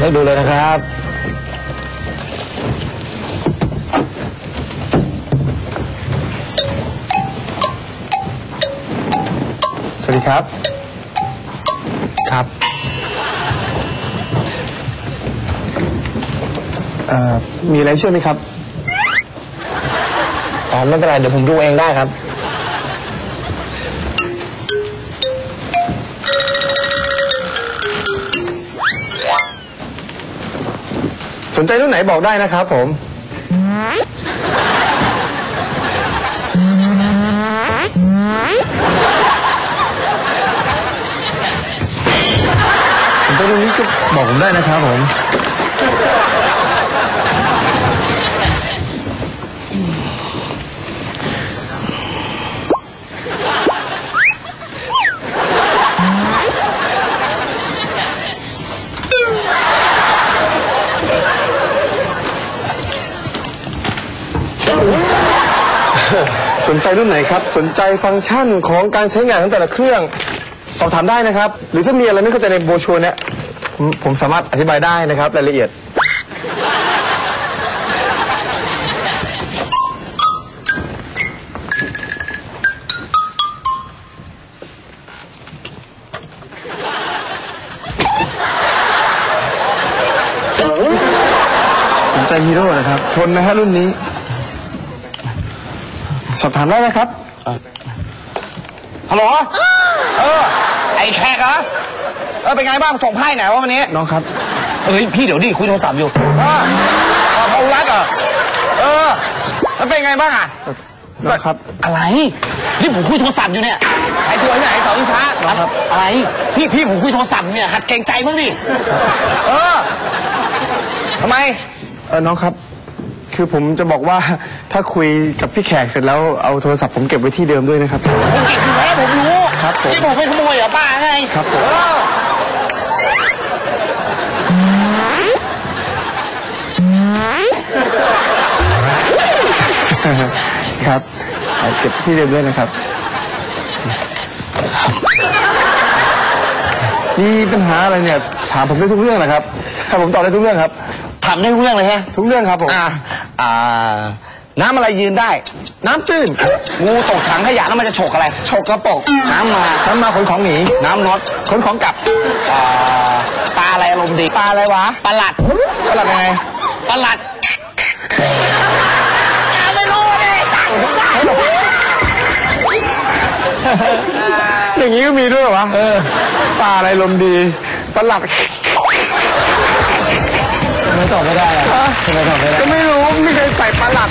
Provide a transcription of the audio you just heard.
ลือกดูเลยนะครับ สวัสดีครับ ครับเอ่อมีอะไรช่วยไหมครับ อ๋อไม่เป็นไรเดี๋ยวผมดูเองได้ครับ สนใจรุ่นไหนบอกได้นะครับผม สนใจรุ่นนี้ก็บอกผมได้นะครับผม สนใจรุ่นไหนครับ สนใจฟังก์ชันของการใช้งานของแต่ละเครื่อง สอบถามได้นะครับ หรือถ้ามีอะไรไม่เข้าใจในโบรชัวร์เนี่ยผมผมสามารถอธิบายได้นะครับรายละเอียด สนใจฮีโร่นะครับทนนะฮะรุ่นนี้ สอบถามได้นะครับฮัลโหลเออ ไอ้แขกเหรอเออเป็นไงบ้างส่งไพ่ไหนวะวันนี้ น้องครับ เอ้ยพี่เดี๋ยวดิคุยโทรศัพท์อยู่เออเออพงรัตน์เหรอเออแล้วเป็นไงบ้างอะน้องครับ อะไรนี่ผมคุยโทรศัพท์อยู่เนี่ยไอ้ตัวไหนไอ้สองอินช้าอะไรพี่พี่ผมคุยโทรศัพท์เนี่ยหัดเกรงใจบ้างดิเออทำไมเออน้องครับ คือผมจะบอกว่าถ้าคุยกับพี่แขกเสร็จแล้วเอาโทรศัพท์ผมเก็บไว้ที่เดิมด้วยนะครับผมเก็บอยู่แล้วผมรู้ครับผม นี่ผมเป็นขโมยเหรอป้าไงครับผม เออครับเอาเก็บที่เดิมด้วยนะครับ มีปัญหาอะไรเนี่ย ถามผมได้ทุกเรื่องนะครับถ้าผมตอบได้ทุกเรื่องครับ ทำได้ทุกเรื่องเลยฮะทุกเรื่องครับผมอ่าอ่า น้ำอะไรยืนได้ น้ำจืดงูตกถังขยะแล้วมันจะฉกอะไร ฉกกระปกน้ำมา น้ำมาขนของหนี น้ำน็อตขนของกลับอ่าปลาอะไรอารมณ์ดี ปลาอะไรวะ ปลาหลัด ปลาหลัดยังไง ปลาหลัดไม่รู้เลยอย่างนี้ก็มีด้วยเหรอวะเออปลาอะไรลมดี ปลาหลัดไม่ ตอบไม่ได้อะทำไมตอบไม่ได้ ก็ไม่รู้ไม่เคยใส่ปลาหลัด